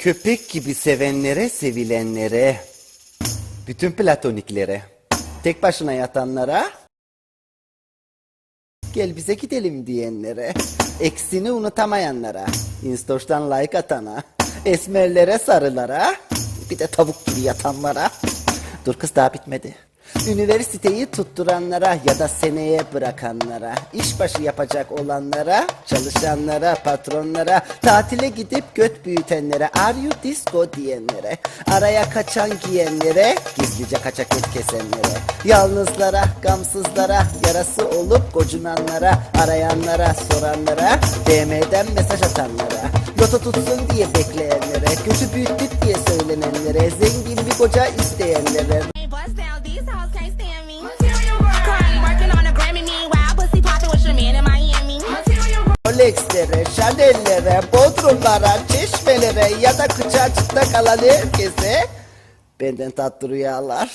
Köpek gibi sevenlere, sevilenlere, bütün platoniklere, tek başına yatanlara, gel bize gidelim diyenlere, eksini unutamayanlara, Instoş'tan like atana, esmerlere sarılara, bir de tavuk gibi yatanlara. Dur kız daha bitmedi. Üniversiteyi tutturanlara ya da seneye bırakanlara, işbaşı yapacak olanlara, çalışanlara, patronlara, tatile gidip göt büyütenlere, are you disco diyenlere, araya kaçan giyenlere, gizlice kaçak et kesenlere, yalnızlara, gamsızlara, yarası olup gocunanlara, arayanlara, soranlara, DM'den mesaj atanlara, loto tutsun diye bekleyenlere, kötü büyüttük diye söylenenlere, zengin bir koca isteyenlere, Rolex'lere, Chanel'lere, Bodrumlara, Çeşmelere ya da kıçı açıkta kalan herkese benden tatlı rüyalar.